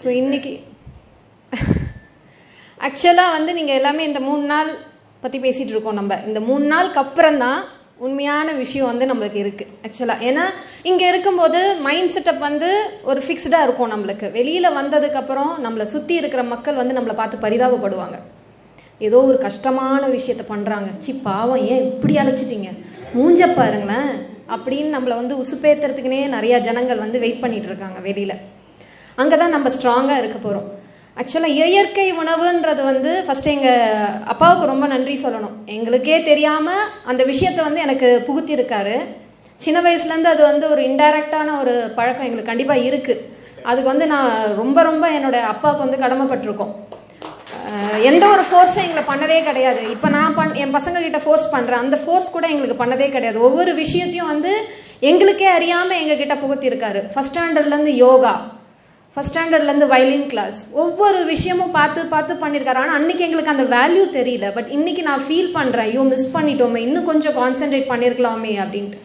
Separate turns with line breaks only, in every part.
So இன்றைக்கி ஆக்சுவலாக வந்து நீங்கள் எல்லாமே இந்த மூணு நாள் பற்றி பேசிகிட்டு இருக்கோம் நம்ம. இந்த மூணு நாளுக்கு அப்புறம் தான் உண்மையான விஷயம் வந்து நம்மளுக்கு இருக்குது ஆக்சுவலாக ஏன்னா இங்கே இருக்கும்போது மைண்ட் செட்டப் வந்து ஒரு ஃபிக்ஸ்டாக இருக்கும் நம்மளுக்கு. வெளியில் வந்ததுக்கப்புறம் நம்மளை சுற்றி இருக்கிற மக்கள் வந்து நம்மளை பார்த்து பரிதாபப்படுவாங்க. ஏதோ ஒரு கஷ்டமான விஷயத்த பண்ணுறாங்க சி பாவம் ஏன் இப்படி அழைச்சிட்டிங்க? மூஞ்ச பாருங்களேன். அப்படின்னு நம்மளை வந்து உசுப்பேத்துறதுக்குனே நிறையா ஜனங்கள் வந்து வெயிட் பண்ணிகிட்டு இருக்காங்க வெளியில். அங்கே தான் நம்ம ஸ்ட்ராங்காக இருக்க போகிறோம் ஆக்சுவலாக இயற்கை உணவுன்றது வந்து ஃபஸ்ட்டு எங்கள் அப்பாவுக்கு ரொம்ப நன்றி சொல்லணும். எங்களுக்கே தெரியாமல் அந்த விஷயத்தை வந்து எனக்கு புகுத்திருக்காரு சின்ன வயசுலேருந்து அது வந்து ஒரு இன்டைரக்டான ஒரு பழக்கம் எங்களுக்கு கண்டிப்பாக இருக்குது அதுக்கு வந்து நான் ரொம்ப ரொம்ப என்னோட அப்பாவுக்கு வந்து கடமைப்பட்டிருக்கோம். எந்த ஒரு ஃபோர்ஸும் எங்களை பண்ணதே கிடையாது. இப்போ நான் பண் என் பசங்கக்கிட்ட ஃபோர்ஸ் பண்ணுறேன் அந்த ஃபோர்ஸ் கூட எங்களுக்கு பண்ணதே கிடையாது. ஒவ்வொரு விஷயத்தையும் வந்து எங்களுக்கே அறியாமல் எங்ககிட்ட புகுத்திருக்காரு. ஃபஸ்ட் ஸ்டாண்டர்ட்லேருந்து யோகா. ஃபஸ்ட் ஸ்டாண்டர்ட்லேருந்து வயலின் கிளாஸ் ஒவ்வொரு விஷயமும் பார்த்து பார்த்து பண்ணியிருக்காரு ஆனால் அன்றைக்கி எங்களுக்கு அந்த வேல்யூ தெரியல. பட் இன்றைக்கி நான் ஃபீல் பண்ணுறேன் ஐயோ மிஸ் பண்ணிட்டோமே. இன்னும் கொஞ்சம் கான்சென்ட்ரேட் பண்ணியிருக்கலாமே அப்படின்ட்டு.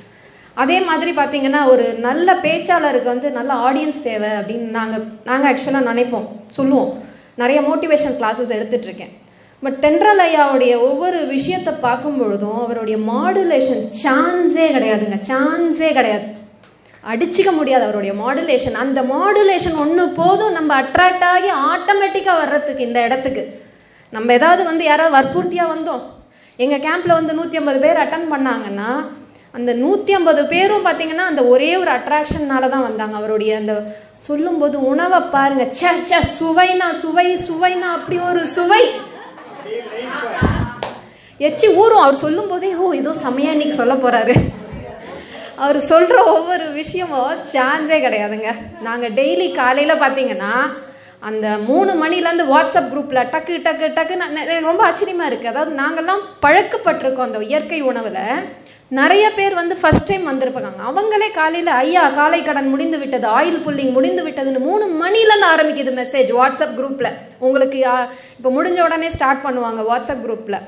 அதே மாதிரி பார்த்தீங்கன்னா ஒரு நல்ல பேச்சாளருக்கு வந்து நல்ல ஆடியன்ஸ் தேவை அப்படின்னு நாங்கள் நாங்கள் ஆக்சுவலாக நினைப்போம். சொல்லுவோம். நிறைய மோட்டிவேஷன் கிளாஸஸ் எடுத்துகிட்ருக்கேன் பட் தென்றல் ஐயாவுடைய ஒவ்வொரு விஷயத்தை பார்க்கும் பொழுதும் அவருடைய மாடுலேஷன் சான்ஸே கிடையாதுங்க. சான்ஸே கிடையாது. அடிச்சிக்க முடியாது அவருடைய மாடுலேஷன் அந்த மாடுலேஷன் ஒன்று போதும் நம்ம அட்ராக்ட் ஆகி ஆட்டோமேட்டிக்காக வர்றதுக்கு இந்த இடத்துக்கு. நம்ம ஏதாவது வந்து யாராவது வற்புறுத்தியாக வந்தோம். எங்கள் கேம்பில் வந்து நூற்றி ஐம்பது பேர் அட்டன் பண்ணாங்கன்னா அந்த நூற்றி ஐம்பது பேரும் பார்த்தீங்கன்னா அந்த ஒரே ஒரு அட்ராக்ஷன்னால தான் வந்தாங்க. அவருடைய அந்த சொல்லும்போது உணவை பாருங்க. ச்சே ச்சே சுவைனா சுவை சுவைனா அப்படி ஒரு சுவை. எச்சி ஊறும். அவர் சொல்லும் போதே ஓ ஏதோ செமையா இன்னைக்கு சொல்ல போறாரு. அவர் சொல்கிற ஒவ்வொரு விஷயமும் சான்ஸே கிடையாதுங்க. நாங்கள் டெய்லி காலையில் பார்த்தீங்கன்னா அந்த மூணு மணிலேருந்து வாட்ஸ்அப் குரூப்பில் டக்கு டக்கு டக்குன்னு எனக்கு ரொம்ப ஆச்சரியமாக இருக்குது அதாவது நாங்கள்லாம் பழக்கப்பட்டிருக்கோம் அந்த இயற்கை உணவில். நிறைய பேர் வந்து ஃபஸ்ட் டைம் வந்திருப்பாங்க. அவங்களே காலையில் ஐயா காலை கடன் முடிந்து விட்டது ஆயில் புல்லிங் முடிந்து விட்டதுன்னு மூணு மணிலேருந்து ஆரம்பிக்குது மெசேஜ் வாட்ஸ்அப் குரூப்பில் உங்களுக்கு இப்போ முடிஞ்ச உடனே ஸ்டார்ட் பண்ணுவாங்க வாட்ஸ்அப் குரூப்பில்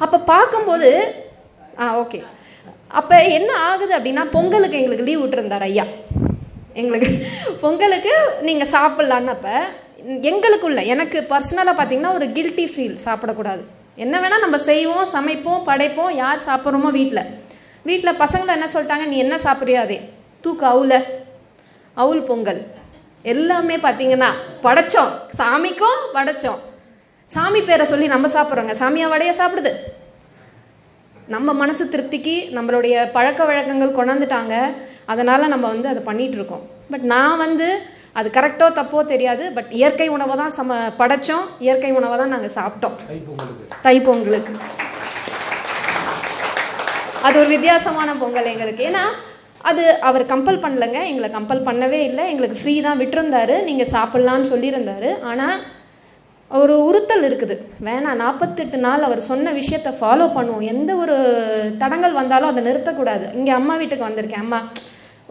அப்போ பார்க்கும்போது ஆ ஓகே அப்போ என்ன ஆகுது அப்படின்னா பொங்கலுக்கு எங்களுக்கு லீவ் விட்டுருந்தார் ஐயா. எங்களுக்கு பொங்கலுக்கு நீங்கள் சாப்பிட்லான்னப்ப எங்களுக்குள்ள எனக்கு பர்சனலாக பார்த்தீங்கன்னா ஒரு கில்ட்டி ஃபீல் சாப்பிடக்கூடாது. என்ன வேணால் நம்ம செய்வோம் சமைப்போம் படைப்போம் யார் சாப்பிட்றோமோ வீட்டில் வீட்டில் பசங்களை என்ன சொல்லிட்டாங்க நீ என்ன சாப்பிட்றியோ அதே. தூக்கு அவுல அவுல் பொங்கல். எல்லாமே பார்த்தீங்கன்னா படைச்சோம். சாமிக்கும் படைச்சோம். சாமி பேரை சொல்லி நம்ம சாப்பிட்றோங்க. சாமியா வடையை சாப்பிடுது. நம்ம மனசு திருப்திக்கு நம்மளுடைய பழக்க வழக்கங்கள் கொண்டாந்துட்டாங்க. அதனால் நம்ம வந்து அதை பண்ணிட்டு இருக்கோம் பட் நான் வந்து அது கரெக்டோ தப்போ தெரியாது. பட் இயற்கை உணவை தான் சம படைச்சோம். இயற்கை உணவை தான் நாங்கள் சாப்பிட்டோம். தைப்பொங்கலுக்கு. அது ஒரு வித்தியாசமான பொங்கல் எங்களுக்கு. ஏன்னா அது அவர் கம்பல் பண்ணலங்க. எங்களை கம்பல் பண்ணவே இல்லை. எங்களுக்கு ஃப்ரீ தான் விட்டிருந்தாரு. நீங்கள் சாப்பிட்லான்னு சொல்லியிருந்தாரு. ஆனால் ஒரு உறுத்தல் இருக்குது. வேணாம் நாற்பத்தெட்டு நாள் அவர் சொன்ன விஷயத்தை ஃபாலோ பண்ணுவோம். எந்த ஒரு தடங்கள் வந்தாலும் அதை நிறுத்தக்கூடாது. இங்கே அம்மா வீட்டுக்கு வந்திருக்கேன். அம்மா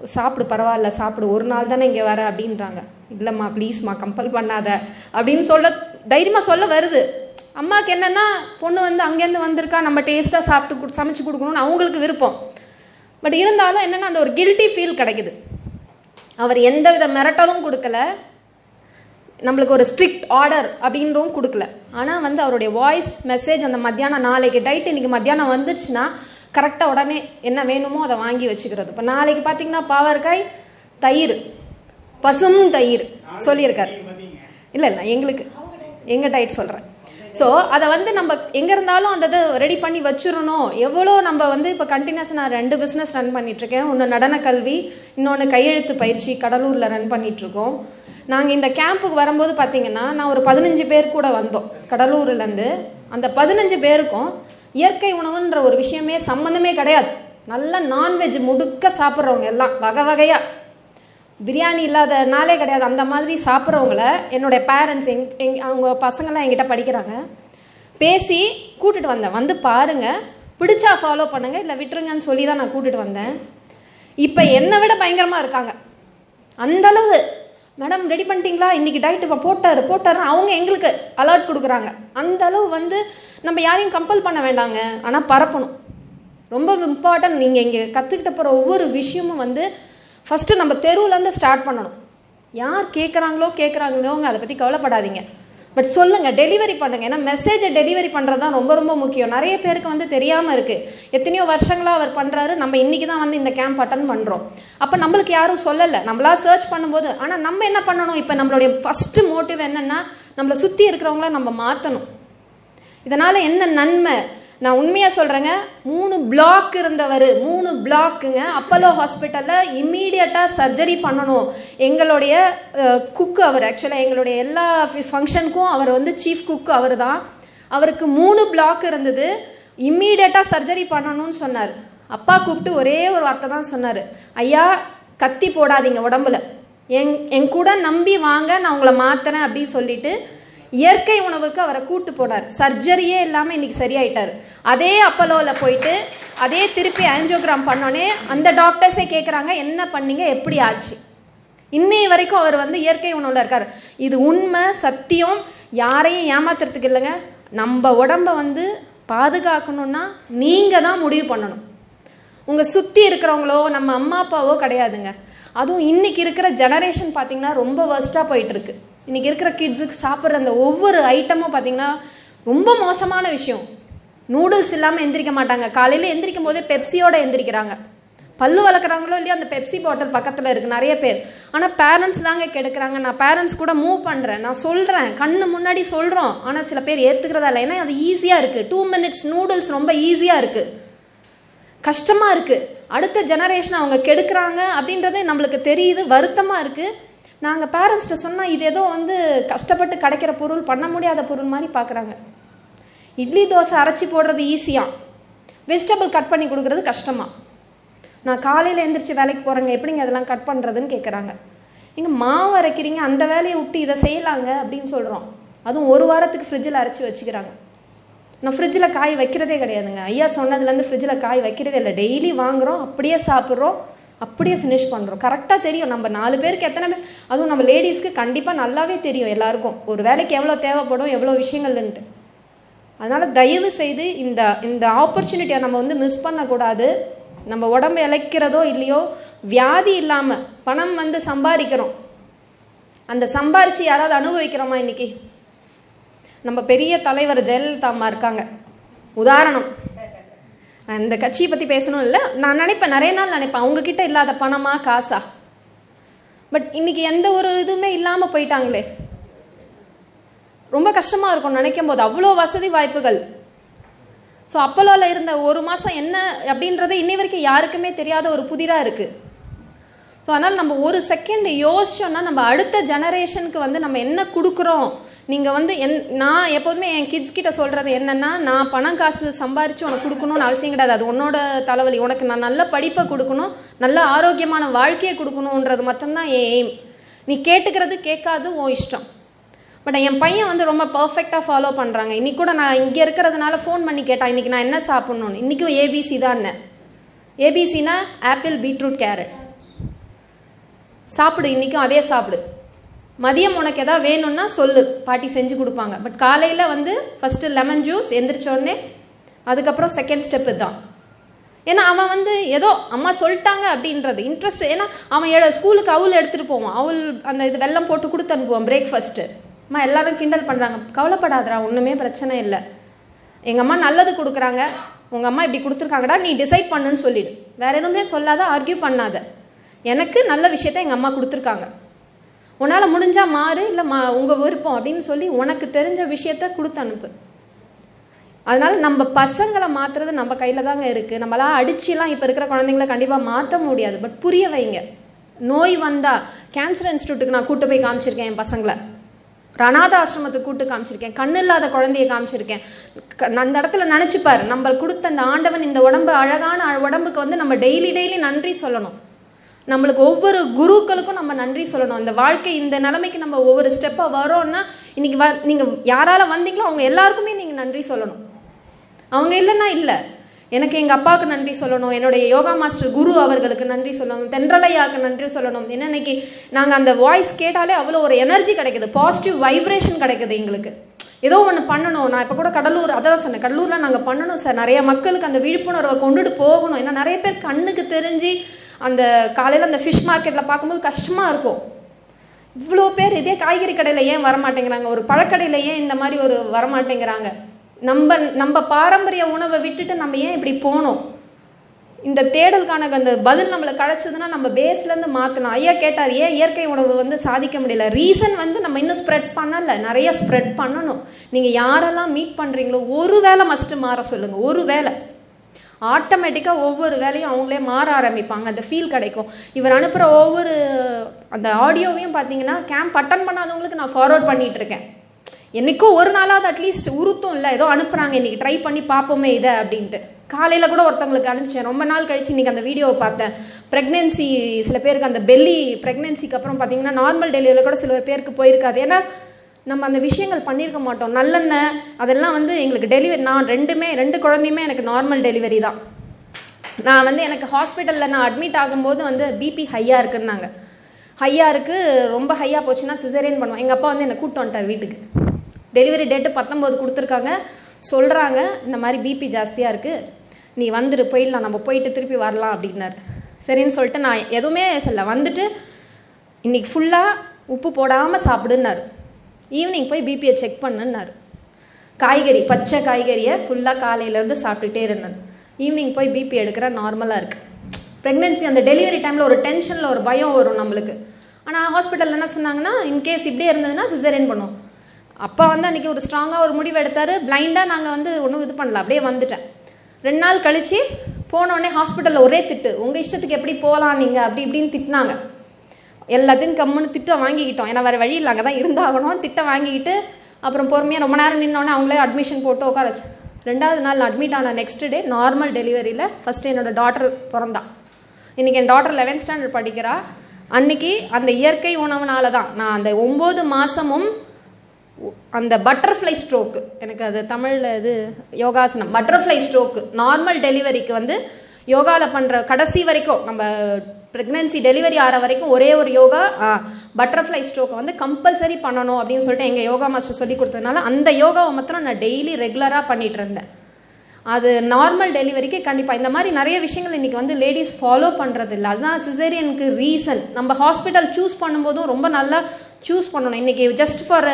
சாப்பிடு பரவாயில்ல சாப்பிடு ஒரு நாள் தானே இங்கே வர அப்படின்றாங்க. இல்லைம்மா ப்ளீஸ்மா கம்பல் பண்ணாத அப்படின்னு சொல்ல தைரியமாக சொல்ல வருது. அம்மாவுக்கு என்னென்னா பொண்ணு வந்து அங்கேருந்து வந்திருக்கா நம்ம டேஸ்ட்டாக சாப்பிட்டு கொடு- சமைச்சு கொடுக்கணும்னு அவங்களுக்கு விருப்பம். பட் இருந்தாலும் என்னென்னா அந்த ஒரு கில்ட்டி ஃபீல் கிடைக்குது. அவர் எந்த வித மிரட்டலும் கொடுக்கல. நம்மளுக்கு ஒரு ஸ்ட்ரிக்ட் ஆர்டர் அப்படின்றவும் கொடுக்கல. ஆனால் வந்து அவருடைய வாய்ஸ் மெசேஜ் அந்த மத்தியானம் நாளைக்கு டைட் இன்னைக்கு மத்தியானம் வந்துருச்சுன்னா கரெக்டாக உடனே என்ன வேணுமோ அதை வாங்கி வச்சுக்கிறது. இப்போ நாளைக்கு பார்த்தீங்கன்னா பாவற்காய் தயிர் பசும் தயிர் சொல்லியிருக்காரு. இல்லை இல்லை எங்களுக்கு எங்கள் டயட் சொல்கிறேன் ஸோ அதை வந்து நம்ம எங்கே இருந்தாலும் அந்த இதை ரெடி பண்ணி வச்சிடணும். எவ்வளோ நம்ம வந்து இப்போ கண்டினியூஸ் நான் ரெண்டு பிஸ்னஸ் ரன் பண்ணிகிட்ருக்கேன் ஒன்று நடன கல்வி இன்னொன்று கையெழுத்து பயிற்சி கடலூரில் ரன் பண்ணிகிட்ருக்கோம் நாங்கள் இந்த கேம்புக்கு வரும்போது பார்த்தீங்கன்னா நான் ஒரு பதினஞ்சு பேர் கூட வந்தோம். கடலூர்லேருந்து. அந்த பதினஞ்சு பேருக்கும் இயற்கை உணவுன்ற ஒரு விஷயமே சம்மந்தமே கிடையாது. நல்ல நான்வெஜ் முடுக்க சாப்பிட்றவங்க எல்லாம். வகை வகையாக பிரியாணி இல்லாத நாளே கிடையாது. அந்த மாதிரி சாப்பிட்றவங்கள என்னுடைய பேரண்ட்ஸ் எங் எங் அவங்க பசங்களாம் என்கிட்ட படிக்கிறாங்க. பேசி கூட்டிட்டு வந்தேன். வந்து பாருங்கள் பிடிச்சா ஃபாலோ பண்ணுங்கள் இல்லை விட்டுருங்கன்னு சொல்லி தான் நான் கூட்டிகிட்டு வந்தேன். இப்போ என்னை விட பயங்கரமாக இருக்காங்க. அந்தளவு மேடம் ரெடி பண்ணிட்டீங்களா? இன்றைக்கி டயட் இப்போ போட்டாரு போட்டாரு அவங்க எங்களுக்கு அலர்ட் கொடுக்குறாங்க. அந்த அளவு வந்து நம்ம யாரையும் கம்பல் பண்ண வேண்டாங்க. ஆனால் பரப்பணும். ரொம்ப இம்பார்ட்டன்ட் நீங்கள் இங்கே கற்றுக்கிட்ட போகிற ஒவ்வொரு விஷயமும் வந்து ஃபஸ்ட்டு நம்ம தெருவுலேருந்து ஸ்டார்ட் பண்ணணும். யார் கேட்குறாங்களோ கேட்குறாங்களோங்க அதை பற்றி கவலைப்படாதீங்க. பட் சொல்லுங்கள் டெலிவரி பண்ணுங்க. ஏன்னா மெசேஜை டெலிவரி பண்ணுறது தான் ரொம்ப ரொம்ப முக்கியம். நிறைய பேருக்கு வந்து தெரியாமல் இருக்குது எத்தனையோ வருஷங்களாக அவர் பண்ணுறாரு நம்ம இன்றைக்கி தான் வந்து இந்த கேம்ப் அட்டன் பண்ணுறோம் அப்போ நம்மளுக்கு யாரும் சொல்லலை. நம்மளா சர்ச் பண்ணும்போது ஆனால் நம்ம என்ன பண்ணணும்? இப்போ நம்மளுடைய ஃபஸ்ட்டு மோட்டிவ் என்னென்னா நம்மளை சுற்றி இருக்கிறவங்கள நம்ம மாற்றணும் இதனால் என்ன நன்மை? நான் உண்மையாக சொல்கிறேங்க மூணு பிளாக் இருந்தவர் மூணு பிளாக்குங்க அப்பல்லோ ஹாஸ்பிட்டலில் இம்மீடியட்டாக சர்ஜரி பண்ணணும். எங்களுடைய குக்கு அவர். ஆக்சுவலாக எங்களுடைய எல்லா ஃபங்க்ஷனுக்கும் அவர் வந்து சீஃப் குக்கு அவர் தான் அவருக்கு மூணு பிளாக் இருந்தது. இம்மீடியட்டாக சர்ஜரி பண்ணணும்னு சொன்னார். அப்பா கூப்பிட்டு ஒரே ஒரு வார்த்தை தான் சொன்னார். ஐயா கத்தி போடாதீங்க உடம்புல. எங் என் கூட நம்பி வாங்க நான் உங்களை மாற்றுறேன் அப்படின்னு சொல்லிட்டு இயற்கை உணவுக்கு அவரை கூட்டு போனார். சர்ஜரியே இல்லாமல் இன்றைக்கி சரியாயிட்டார். அதே அப்பலோவில் போயிட்டு அதே திருப்பி ஆன்ஜியோகிராம் பண்ணோன்னே அந்த டாக்டர்ஸே கேட்குறாங்க என்ன பண்ணீங்க? எப்படி ஆச்சு? இன்னை வரைக்கும் அவர் வந்து இயற்கை உணவில் இருக்கார். இது உண்மை சத்தியம். யாரையும் ஏமாத்துறதுக்கு இல்லைங்க. நம்ம உடம்ப வந்து பாதுகாக்கணும்னா நீங்கள் தான் முடிவு பண்ணணும். உங்கள் சுற்றி இருக்கிறவங்களோ நம்ம அம்மா அப்பாவோ கிடையாதுங்க. அதுவும் இன்றைக்கி இருக்கிற ஜெனரேஷன் பார்த்தீங்கன்னா ரொம்ப வர்ஸ்ட்டாக போயிட்டுருக்கு இன்னைக்கு இருக்கிற கிட்ஸுக்கு சாப்பிட்ற அந்த ஒவ்வொரு ஐட்டமும் பார்த்தீங்கன்னா ரொம்ப மோசமான விஷயம். நூடுல்ஸ் இல்லாமல் எந்திரிக்க மாட்டாங்க. காலையில் எந்திரிக்கும் போதே பெப்சியோடு எந்திரிக்கிறாங்க. பல்லு வளர்க்குறாங்களோ இல்லையோ அந்த பெப்சி பாட்டில் பக்கத்தில் இருக்குது நிறைய பேர். ஆனால் பேரண்ட்ஸ் தாங்க கெடுக்கிறாங்க. நான் பேரண்ட்ஸ் கூட மூவ் பண்ணுறேன் நான் சொல்கிறேன் கண்ணு முன்னாடி சொல்கிறோம் ஆனால் சில பேர் ஏற்றுக்கிறதா இல்லை. ஏன்னா அது ஈஸியாக இருக்குது டூ மினிட்ஸ் நூடுல்ஸ் ரொம்ப ஈஸியாக இருக்குது கஷ்டமாக இருக்குது அடுத்த ஜெனரேஷன் அவங்க கெடுக்கிறாங்க அப்படின்றது நம்மளுக்கு தெரியுது. வருத்தமாக இருக்குது நாங்கள் பேரண்ட்ஸ்கிட்ட சொன்னால் இது ஏதோ வந்து கஷ்டப்பட்டு கிடைக்கிற பொருள் பண்ண முடியாத பொருள் மாதிரி பார்க்குறாங்க. இட்லி தோசை அரைச்சி போடுறது ஈஸியாக வெஜிடபிள் கட் பண்ணி கொடுக்குறது கஷ்டமாக நான் காலையில் எழுந்திரிச்சு வேலைக்கு போகிறேங்க எப்படிங்க அதெல்லாம் கட் பண்ணுறதுன்னு கேட்குறாங்க நீங்கள் மாவு அரைக்கிறீங்க அந்த வேலையை விட்டு இதை செய்யலாங்க அப்படின்னு சொல்கிறோம் அதுவும் ஒரு வாரத்துக்கு ஃப்ரிட்ஜில் அரைச்சி வச்சுக்கிறாங்க. நான் ஃப்ரிட்ஜில் காய் வைக்கிறதே கிடையாதுங்க. ஐயா சொன்னதுலேருந்து ஃப்ரிட்ஜில் காய் வைக்கிறதே இல்லை. டெய்லி வாங்குகிறோம் அப்படியே சாப்பிட்றோம். அப்படியே ஃபினிஷ் பண்ணுறோம் கரெக்டாக தெரியும். நம்ம நாலு பேருக்கு எத்தனை பேர்? அதுவும் நம்ம லேடிஸ்க்கு கண்டிப்பாக நல்லாவே தெரியும் எல்லாருக்கும். ஒரு வேலைக்கு எவ்வளோ தேவைப்படும் எவ்வளோ விஷயங்கள்ன்ட்டு. அதனால் தயவு செய்து இந்த இந்த ஆப்பர்ச்சுனிட்டியை நம்ம வந்து மிஸ் பண்ணக்கூடாது. நம்ம உடம்பு இழைக்கிறதோ இல்லையோ வியாதி இல்லாமல் பணம் வந்து சம்பாதிக்கிறோம். அந்த சம்பாரித்து யாராவது அனுபவிக்கிறோமா இன்னைக்கு? நம்ம பெரிய தலைவர் ஜெயலலிதா அம்மா இருக்காங்க. உதாரணம். இந்த கட்சியை பற்றி பேசணும் இல்லை. நான் நினைப்பேன் நிறைய நாள் நினைப்பேன். அவங்கக்கிட்ட இல்லாத பணமா காசா? பட் இன்னைக்கு எந்த ஒரு இதுவுமே இல்லாமல் போயிட்டாங்களே. ரொம்ப கஷ்டமாக இருக்கும் நினைக்கும் போது அவ்வளோ வசதி வாய்ப்புகள். ஸோ அப்போலோவில் இருந்த ஒரு மாதம் என்ன அப்படின்றது இன்னை வரைக்கும் யாருக்குமே தெரியாத ஒரு புதிராக இருக்குது ஸோ அதனால் நம்ம ஒரு செகண்ட் யோசிச்சோன்னா நம்ம அடுத்த ஜெனரேஷனுக்கு வந்து நம்ம என்ன கொடுக்குறோம்? நீங்கள் வந்து என் நான் எப்போதுமே என் கிட்ஸ் கிட்ட சொல்கிறது என்னென்னா நான் பணம் காசு சம்பாரித்து உனக்கு கொடுக்கணும்னு அவசியம் கிடையாது. அது உன்னோட தலைவலி. உனக்கு நான் நல்ல படிப்பை கொடுக்கணும் நல்ல ஆரோக்கியமான வாழ்க்கையை கொடுக்கணுன்றது மட்டும்தான் என் எய்ம் நீ கேட்டுக்கிறது கேட்காது உன் இஷ்டம். பட் என் பையன் வந்து ரொம்ப பர்ஃபெக்டாக ஃபாலோ பண்ணுறாங்க இன்றைக்கி கூட நான் இங்கே இருக்கிறதுனால ஃபோன் பண்ணி கேட்டான் இன்றைக்கி நான் என்ன சாப்பிட்ணுன்னு இன்றைக்கும் ஏபிசி தான் ஏபிசினா ஆப்பிள் பீட்ரூட் கேரட் சாப்பிடு இன்றைக்கும் அதே சாப்பிடு. மதியம் உனக்கு எதாவது வேணும்னா சொல்லு. பாட்டி செஞ்சு கொடுப்பாங்க. பட் காலையில் வந்து ஃபஸ்ட்டு லெமன் ஜூஸ் எந்திரிச்சோடனே அதுக்கப்புறம் செகண்ட் ஸ்டெப்பு தான் ஏன்னா அவன் வந்து ஏதோ அம்மா சொல்லிட்டாங்க அப்படின்றது. இன்ட்ரெஸ்ட் ஏன்னா அவன் எ- ஸ்கூலுக்கு அவுள் எடுத்துகிட்டு போவான். அவள் அந்த இது வெள்ளம் போட்டு கொடுத்து அனுப்புவான் பிரேக்ஃபாஸ்ட்டு அம்மா எல்லாரும் கிண்டல் பண்ணுறாங்க கவலைப்படாதரா ஒன்றுமே பிரச்சனை இல்லை. எங்கள் அம்மா நல்லது கொடுக்குறாங்க. உங்கள் அம்மா இப்படி கொடுத்துருக்காங்கடா நீ டிசைட் பண்ணுன்னு சொல்லிடு. வேற எதுவுமே சொல்லாத ஆர்கியூ பண்ணாத. எனக்கு நல்ல விஷயத்த எங்கள் அம்மா கொடுத்துருக்காங்க. உன்னால் முடிஞ்சா மாறு இல்லை மா உங்கள் விருப்பம் அப்படின்னு சொல்லி உனக்கு தெரிஞ்ச விஷயத்த கொடுத்து அனுப்பு. அதனால் நம்ம பசங்களை மாற்றுறது நம்ம கையில் தாங்க இருக்குது நம்மளாம் அடிச்சுலாம் இப்போ இருக்கிற குழந்தைங்கள கண்டிப்பாக மாற்ற முடியாது. பட் புரிய வைங்க. நோய் வந்தால் கேன்சர் இன்ஸ்டியூட்டுக்கு நான் கூட்டு போய் காமிச்சிருக்கேன் என் பசங்களை. ஒரு அநாத ஆசிரமத்துக்கு கூட்டு காமிச்சிருக்கேன். கண்ணு இல்லாத குழந்தைய காமிச்சிருக்கேன். க- அந்த இடத்துல நினச்சிப்பார் நம்ம கொடுத்த அந்த ஆண்டவன் இந்த உடம்பு அழகான உடம்புக்கு வந்து நம்ம டெய்லி டெய்லி நன்றி சொல்லணும். நம்மளுக்கு ஒவ்வொரு குருக்களுக்கும் நம்ம நன்றி சொல்லணும். அந்த வாழ்க்கை இந்த நிலைமைக்கு நம்ம ஒவ்வொரு ஸ்டெப்பாக வரோம்னா இன்னைக்கு வ நீங்கள் யாரால வந்தீங்களோ அவங்க எல்லாருக்குமே நீங்கள் நன்றி சொல்லணும். அவங்க இல்லைன்னா இல்லை. எனக்கு எங்கள் அப்பாவுக்கு நன்றி சொல்லணும். என்னுடைய யோகா மாஸ்டர் குரு அவர்களுக்கு நன்றி சொல்லணும். தென்றலையாவுக்கு நன்றி சொல்லணும். ஏன்னா இன்னைக்கு நாங்கள் அந்த வாய்ஸ் கேட்டாலே அவ்வளோ ஒரு எனர்ஜி கிடைக்குது. பாசிட்டிவ் வைப்ரேஷன் கிடைக்குது எங்களுக்கு. ஏதோ ஒன்று பண்ணணும். நான் இப்போ கூட கடலூர் அதான் சொன்னேன். கடலூரில் நாங்கள் பண்ணணும் சார் நிறைய மக்களுக்கு அந்த விழிப்புணர்வை கொண்டுட்டு போகணும். ஏன்னா நிறைய பேர் கண்ணுக்கு தெரிஞ்சு அந்த காலையில் அந்த ஃபிஷ் மார்க்கெட்டில் பார்க்கும்போது கஷ்டமாக இருக்கும். இவ்வளோ பேர் இதே காய்கறி கடையில் ஏன் வரமாட்டேங்கிறாங்க? ஒரு பழக்கடையில் ஏன் இந்த மாதிரி ஒரு வரமாட்டேங்கிறாங்க? நம்ம நம்ம பாரம்பரிய உணவை விட்டுட்டு நம்ம ஏன் இப்படி போனோம்? இந்த தேடலுக்கான அந்த பதில் நம்மளுக்கு கிடைச்சதுன்னா நம்ம பேஸ்லேருந்து மாற்றலாம் ஐயா கேட்டார் ஏன் இயற்கை உணவு வந்து சாதிக்க முடியல? ரீசன் வந்து நம்ம இன்னும் ஸ்ப்ரெட் பண்ணலை. நிறைய ஸ்ப்ரெட் பண்ணணும். நீங்கள் யாரெல்லாம் மீட் பண்ணுறீங்களோ ஒரு வேலை மஸ்ட்டு மாற சொல்லுங்கள் ஒரு வேலை ஆட்டோமேட்டிக்காக ஒவ்வொரு வேலையும் அவங்களே மாற ஆரம்பிப்பாங்க. அந்த ஃபீல் கிடைக்கும். இவர் அனுப்புகிற ஒவ்வொரு அந்த ஆடியோவையும் பார்த்தீங்கன்னா கேம்ப் அட்டன் பண்ணாதவங்களுக்கு நான் ஃபார்வர்ட் பண்ணிகிட்டு இருக்கேன் என்னைக்கோ ஒரு நாளாவது அட்லீஸ்ட் உருத்தும் இல்லை. ஏதோ அனுப்புகிறாங்க இன்றைக்கி ட்ரை பண்ணி பார்ப்போமே இதை அப்படின்ட்டு. காலையில் கூட ஒருத்தவங்களுக்கு அனுப்பிச்சேன். ரொம்ப நாள் கழிச்சு இன்றைக்கி அந்த வீடியோவை பார்த்தேன். ப்ரெக்னென்சி சில பேருக்கு அந்த பெல்லி ப்ரெக்னென்சிக்கு அப்புறம் பார்த்தீங்கன்னா நார்மல் டெலிவரியில் கூட சில பேருக்கு போயிருக்காது. ஏன்னா நம்ம அந்த விஷயங்கள் பண்ணியிருக்க மாட்டோம். நல்லெண்ணெய் அதெல்லாம் வந்து எங்களுக்கு டெலிவரி நான் ரெண்டுமே ரெண்டு குழந்தையுமே எனக்கு நார்மல் டெலிவரி தான். நான் வந்து எனக்கு ஹாஸ்பிட்டலில் நான் அட்மிட் ஆகும்போது வந்து பிபி ஹையாக இருக்குன்னாங்க. ஹையாக இருக்குது ரொம்ப ஹையாக போச்சுன்னா சிசரேன் பண்ணுவோம். எங்கள் அப்பா வந்து என்னை கூப்பிட்டு வந்துட்டார் வீட்டுக்கு. டெலிவரி டேட்டு பத்தொம்போது கொடுத்துருக்காங்க. சொல்கிறாங்க இந்த மாதிரி பிபி ஜாஸ்தியாக இருக்குது நீ வந்துடு போயிடலாம் நம்ம போயிட்டு திருப்பி வரலாம் அப்படின்னாரு. சரின்னு சொல்லிட்டு நான் எதுவுமே சொல்ல. வந்துட்டு இன்றைக்கி ஃபுல்லாக உப்பு போடாமல் சாப்பிடுன்னாரு. ஈவினிங் போய் பிபியை செக் பண்ணுன்னாரு. காய்கறி பச்சை காய்கறியை ஃபுல்லாக காலையிலேருந்து சாப்பிட்டுட்டே இருந்தார். ஈவினிங் போய் பிபி எடுக்கிற நார்மலாக இருக்குது ப்ரெக்னென்சி அந்த டெலிவரி டைமில் ஒரு டென்ஷனில் ஒரு பயம் வரும் நம்மளுக்கு. ஆனால் ஹாஸ்பிட்டலில் என்ன சொன்னாங்கன்னா இன்கேஸ் இப்படியே இருந்ததுன்னா சிசரேன் பண்ணுவோம் அப்பா வந்து அன்றைக்கி ஒரு ஸ்ட்ராங்காக ஒரு முடிவு எடுத்தார். பிளைண்டாக நாங்கள் வந்து ஒன்றும் இது பண்ணல அப்படியே வந்துட்டேன். ரெண்டு நாள் கழித்து போனோடனே ஹாஸ்பிட்டலில் ஒரே திட்டு. உங்கள் இஷ்டத்துக்கு எப்படி போகலாம் நீங்கள் அப்படி இப்படின்னு திட்டினாங்க. எல்லாத்தையும் கம்முன்னு திட்டம் வாங்கிக்கிட்டோம். ஏன்னா வேறு வழி இல்லை அங்கே தான் இருந்தாகணும். திட்டம் வாங்கிக்கிட்டு அப்புறம் பொறுமையாக ரொம்ப நேரம் நின்னோடனே அவங்களே அட்மிஷன் போட்டு உட்காரச்சு ரெண்டாவது நாள் நான் அட்மிட் ஆன நெக்ஸ்ட் டே நார்மல் டெலிவரியில் ஃபஸ்ட்டு என்னோடய டாட்டர் பிறந்தா. இன்றைக்கி என் டாட்டர் லெவன்த் ஸ்டாண்டர்ட் படிக்கிறா. அன்னைக்கு அந்த இயற்கை உணவுனால தான் நான் அந்த ஒம்பது மாதமும் அந்த பட்டர்ஃப்ளை ஸ்ட்ரோக்கு எனக்கு அது தமிழில் இது யோகாசனம் பட்டர்ஃப்ளை ஸ்ட்ரோக்கு நார்மல் டெலிவரிக்கு வந்து யோகாவில் பண்ணுற கடைசி வரைக்கும் நம்ம ப்ரெக்னன்சி டெலிவரி ஆகிற வரைக்கும் ஒரே ஒரு யோகா பட்டர்ஃப்ளை ஸ்ட்ரோக்கை வந்து கம்பல்சரி பண்ணணும் அப்படின்னு சொல்லிட்டு எங்கள் யோகா மாஸ்டர் சொல்லி கொடுத்ததுனால அந்த யோகாவை மாத்திரம் நான் டெய்லி ரெகுலராக பண்ணிகிட்டு இருந்தேன். அது நார்மல் டெலிவரிக்கு கண்டிப்பாக இந்த மாதிரி நிறைய விஷயங்கள் இன்றைக்கி வந்து லேடிஸ் ஃபாலோ பண்ணுறது இல்லை. அதுதான் சிசேரியனுக்கு ரீசன் நம்ம ஹாஸ்பிட்டல் சூஸ் பண்ணும்போதும் ரொம்ப நல்லா சூஸ் பண்ணணும். இன்றைக்கி ஜஸ்ட் ஃபார்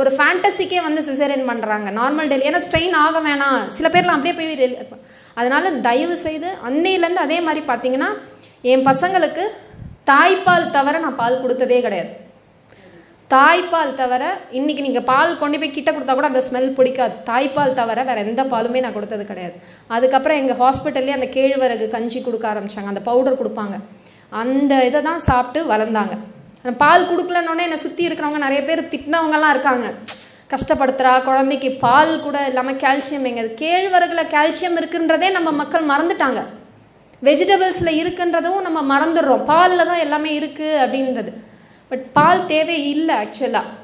ஒரு ஃபேண்டசிக்கே வந்து சிசேரியன் பண்ணுறாங்க நார்மல் டெலி ஏன்னா ஸ்ட்ரெயின் ஆக வேணாம். சில பேர்லாம் அப்படியே போய் அதனால் தயவு செய்து அன்னையிலேருந்து அதே மாதிரி பார்த்தீங்கன்னா என் பசங்களுக்கு தாய்ப்பால் தவிர நான் பால் கொடுத்ததே கிடையாது. தாய்ப்பால் தவிர இன்னைக்கு நீங்கள் பால் கொண்டு போய் கிட்ட கொடுத்தா கூட அந்த ஸ்மெல் பிடிக்காது. தாய்ப்பால் தவிர வேறு எந்த பாலுமே நான் கொடுத்தது கிடையாது. அதுக்கப்புறம் எங்கள் ஹாஸ்பிட்டல்லே அந்த கேழ்வரகு கஞ்சி கொடுக்க ஆரம்பித்தாங்க அந்த பவுடர் கொடுப்பாங்க. அந்த இதை தான் சாப்பிட்டு வளர்ந்தாங்க. அந்த பால் கொடுக்கலன்னொடனே என்னை சுற்றி இருக்கிறவங்க நிறைய பேர் திட்டினவங்கலாம் இருக்காங்க. கஷ்டப்படுத்துகிறா குழந்தைக்கு பால் கூட இல்லாமல் கால்சியம் எங்கே கேழ்வரகில் கால்சியம் இருக்குன்றதே நம்ம மக்கள் மறந்துட்டாங்க. வெஜிடபிள்ஸில் இருக்குன்றதும் நம்ம மறந்துடுறோம். பாலில் தான் எல்லாமே இருக்குது அப்படின்றது. பட் பால் தேவை இல்லை ஆக்சுவலாக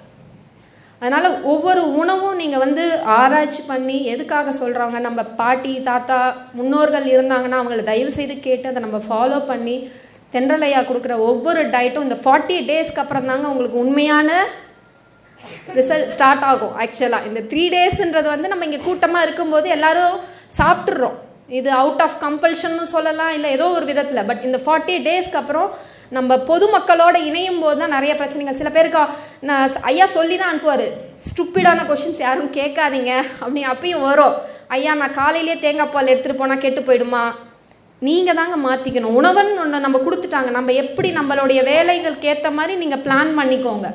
அதனால் ஒவ்வொரு உணவும் நீங்கள் வந்து ஆராய்ச்சி பண்ணி எதுக்காக சொல்கிறாங்க நம்ம பாட்டி தாத்தா முன்னோர்கள் இருந்தாங்கன்னா அவங்கள தயவு செய்து கேட்டு அதை நம்ம ஃபாலோ பண்ணி தென்றலையா கொடுக்குற ஒவ்வொரு டயட்டும் இந்த ஃபார்ட்டி டேஸ்க்கு அப்புறம் தாங்க உங்களுக்கு உண்மையான ரிசல்ட் ஸ்டார்ட் ஆகும் ஆக்சுவலாக இந்த த்ரீ டேஸ்ன்றது வந்து நம்ம இங்கே கூட்டமாக இருக்கும்போது எல்லாரும் சாப்பிட்றோம் இது அவுட் ஆஃப் கம்பல்ஷன்னு சொல்லலாம் இல்லை ஏதோ ஒரு விதத்தில். பட் இந்த ஃபார்ட்டி டேஸ்க்கு அப்புறம் நம்ம பொதுமக்களோட இணையும் போது தான் நிறைய பிரச்சனைகள். சில பேருக்கு நான் ஐயா சொல்லி தான் அனுப்புவார். ஸ்டூப்பிடான கொஷின்ஸ் யாரும் கேட்காதீங்க. அப்படி அப்பயும் வரும். ஐயா நான் காலையிலேயே தேங்காய் பால் எடுத்துகிட்டு போனால் கெட்டு போயிடுமா? நீங்கள் தாங்க மாற்றிக்கணும் உணவுன்னு ஒன்று நம்ம கொடுத்துட்டாங்க. நம்ம எப்படி நம்மளுடைய வேலைகளுக்கு ஏற்ற மாதிரி நீங்கள் பிளான் பண்ணிக்கோங்க.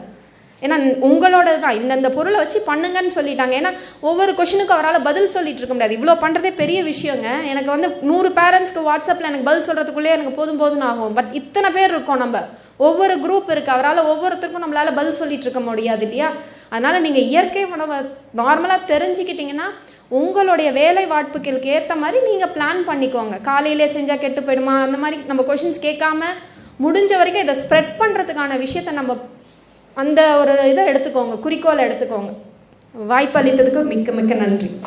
ஏன்னா உங்களோட தான் இந்தந்த பொருளை வச்சு பண்ணுங்கன்னு சொல்லிட்டாங்க. ஏன்னா ஒவ்வொரு கொஷினுக்கும் அவரால் பதில் சொல்லிட்டு இருக்க முடியாது. இவ்வளோ பண்ணுறதே பெரிய விஷயங்க. எனக்கு வந்து நூறு பேரண்ட்ஸ்க்கு வாட்ஸ்அப்பில் எனக்கு பதில் சொல்கிறதுக்குள்ளே எனக்கு போதும் போதும்னு ஆகும். பட் இத்தனை பேர் இருக்கோம் நம்ம. ஒவ்வொரு குரூப் இருக்குது அவரால் ஒவ்வொருத்தருக்கும் நம்மளால் பதில் சொல்லிட்டு இருக்க முடியாது இல்லையா? அதனால் நீங்கள் இயற்கை உணவை நார்மலாக தெரிஞ்சுக்கிட்டிங்கன்னா உங்களுடைய வேலை வாய்ப்புகளுக்கு ஏற்ற மாதிரி நீங்கள் பிளான் பண்ணிக்கோங்க. காலையிலே செஞ்சால் கெட்டு போயிடுமா? அந்த மாதிரி நம்ம கொஷின்ஸ் கேட்காம முடிஞ்ச வரைக்கும் இதை ஸ்ப்ரெட் பண்ணுறதுக்கான விஷயத்தை நம்ம அந்த ஒரு இதை எடுத்துக்கோங்க குறிக்கோளை எடுத்துக்கோங்க. வாய்ப்பு அளித்ததுக்கு மிக்க மிக்க நன்றி.